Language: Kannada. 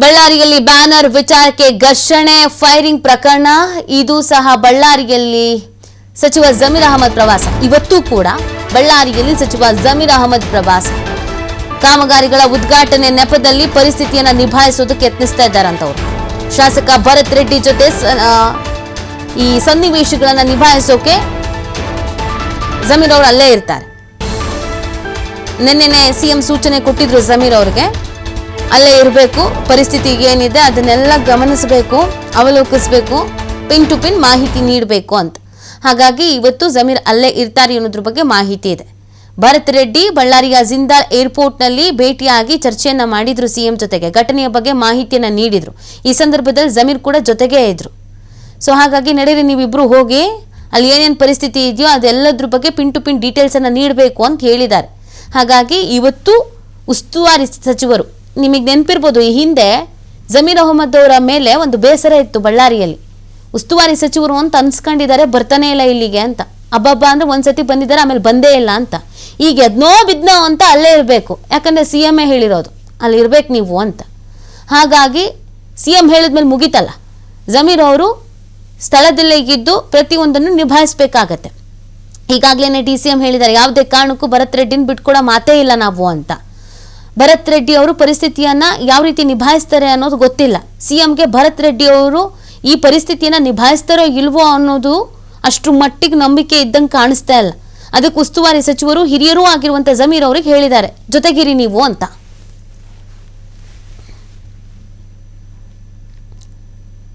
ಬಳ್ಳಾರಿಯಲ್ಲಿ ಬ್ಯಾನರ್ ವಿಚಾರಕ್ಕೆ ಘರ್ಷಣೆ, ಫೈರಿಂಗ್ ಪ್ರಕರಣ, ಇದು ಸಹ ಬಳ್ಳಾರಿಯಲ್ಲಿ ಸಚಿವ ಜಮೀರ್ ಅಹಮದ್ ಪ್ರವಾಸ. ಇವತ್ತು ಕೂಡ ಬಳ್ಳಾರಿಯಲ್ಲಿ ಸಚಿವ ಜಮೀರ್ ಅಹಮದ್ ಪ್ರವಾಸ. ಕಾಮಗಾರಿಗಳ ಉದ್ಘಾಟನೆ ನೆಪದಲ್ಲಿ ಪರಿಸ್ಥಿತಿಯನ್ನು ನಿಭಾಯಿಸೋದಕ್ಕೆ ಯತ್ನಿಸ್ತಾ ಇದ್ದಾರಂತವ್ರು. ಶಾಸಕ ಭರತ್ ರೆಡ್ಡಿ ಜೊತೆ ಈ ಸನ್ನಿವೇಶಗಳನ್ನು ನಿಭಾಯಿಸೋಕೆ ಜಮೀರ್ ಅವರು ಅಲ್ಲೇ ಇರ್ತಾರೆ. ನಿನ್ನೆನೆ ಸಿಎಂ ಸೂಚನೆ ಕೊಟ್ಟಿದ್ರು ಜಮೀರ್ ಅವ್ರಿಗೆ. ಅಲ್ಲೇ ಇರಬೇಕು ಪರಿಸ್ಥಿತಿ ಏನಿದೆ ಅದನ್ನೆಲ್ಲ ಗಮನಿಸಬೇಕು, ಅವಲೋಕಿಸಬೇಕು ಪಿನ್ ಟು ಪಿನ್ ಮಾಹಿತಿ ನೀಡಬೇಕು ಅಂತ. ಹಾಗಾಗಿ ಇವತ್ತು ಜಮೀರ್ ಅಲ್ಲೇ ಇರ್ತಾರೆ ಅನ್ನೋದ್ರ ಬಗ್ಗೆ ಮಾಹಿತಿ ಇದೆ. ಭರತ್ ರೆಡ್ಡಿ ಬಳ್ಳಾರಿಯ ಜಿಂದಾಲ್ ಏರ್ಪೋರ್ಟ್ನಲ್ಲಿ ಭೇಟಿಯಾಗಿ ಚರ್ಚೆಯನ್ನ ಮಾಡಿದ್ರು ಸಿಎಂ ಜೊತೆಗೆ, ಘಟನೆಯ ಬಗ್ಗೆ ಮಾಹಿತಿಯನ್ನ ನೀಡಿದ್ರು. ಈ ಸಂದರ್ಭದಲ್ಲಿ ಜಮೀರ್ ಕೂಡ ಜೊತೆಗೇ ಇದ್ರು. ಸೊ ಹಾಗಾಗಿ ನಡೀರಿ, ನೀವಿಬ್ರು ಹೋಗಿ, ಅಲ್ಲಿ ಏನೇನು ಪರಿಸ್ಥಿತಿ ಇದೆಯೋ ಅದೆಲ್ಲದ್ರ ಬಗ್ಗೆ ಪಿನ್ ಟು ಪಿನ್ ಡೀಟೇಲ್ಸನ್ನು ನೀಡಬೇಕು ಅಂತ ಹೇಳಿದ್ದಾರೆ. ಹಾಗಾಗಿ ಇವತ್ತು ಉಸ್ತುವಾರಿ ಸಚಿವರು ನಿಮಗೆ ನೆನಪಿರ್ಬೋದು, ಈ ಹಿಂದೆ ಜಮೀರ್ ಅಹಮದ್ ಅವರ ಮೇಲೆ ಒಂದು ಬೇಸರ ಇತ್ತು ಬಳ್ಳಾರಿಯಲ್ಲಿ. ಉಸ್ತುವಾರಿ ಸಚಿವರು ಅಂತ ಅನ್ಸ್ಕೊಂಡಿದ್ದಾರೆ, ಬರ್ತಾನೆ ಇಲ್ಲ ಇಲ್ಲಿಗೆ ಅಂತ. ಅಬ್ಬಬ್ಬ ಅಂದ್ರೆ ಒಂದ್ಸತಿ ಬಂದಿದ್ದಾರೆ, ಆಮೇಲೆ ಬಂದೇ ಇಲ್ಲ ಅಂತ. ಈಗ ಎದ್ನೋ ಬಿದ್ನೋ ಅಂತ ಅಲ್ಲೇ ಇರಬೇಕು. ಯಾಕಂದ್ರೆ ಸಿ ಎಂ ಎ ಹೇಳಿರೋದು, ಅಲ್ಲಿ ಇರ್ಬೇಕು ನೀವು ಅಂತ. ಹಾಗಾಗಿ ಸಿ ಎಂ ಹೇಳಿದ್ಮೇಲೆ ಮುಗೀತಲ್ಲ. ಜಮೀರ್ ಅವರು ಸ್ಥಳದಲ್ಲೇ ಇದ್ದು ಪ್ರತಿಯೊಂದನ್ನು ನಿಭಾಯಿಸಬೇಕಾಗತ್ತೆ. ಈಗಾಗಲೇ ಡಿ ಸಿ ಎಂ ಹೇಳಿದ್ದಾರೆ, ಯಾವುದೇ ಕಾರಣಕ್ಕೂ ಭರತ್ ರೆಡ್ಡಿನ ಬಿಟ್ಕೊಡೋ ಮಾತೇ ಇಲ್ಲ ನಾವು ಅಂತ. ಭರತ್ ರೆಡ್ಡಿ ಅವರು ಪರಿಸ್ಥಿತಿಯನ್ನ ಯಾವ ರೀತಿ ನಿಭಾಯಿಸ್ತಾರೆ ಅನ್ನೋದು ಗೊತ್ತಿಲ್ಲ. ಸಿಎಂಗೆ ಭರತ್ ರೆಡ್ಡಿ ಅವರು ಈ ಪರಿಸ್ಥಿತಿಯನ್ನ ನಿಭಾಯಿಸ್ತಾರೋ ಇಲ್ವೋ ಅನ್ನೋದು ಅಷ್ಟು ಮಟ್ಟಿಗೆ ನಂಬಿಕೆ ಇದ್ದಂಗೆ ಕಾಣಿಸ್ತಾ ಇಲ್ಲ. ಅದಕ್ಕೆ ಉಸ್ತುವಾರಿ ಸಚಿವರು ಹಿರಿಯರೂ ಆಗಿರುವಂಥ ಜಮೀರ್ ಅವ್ರಿಗೆ ಹೇಳಿದ್ದಾರೆ. ಜೊತೆಗಿರಿ ನೀವು ಅಂತ.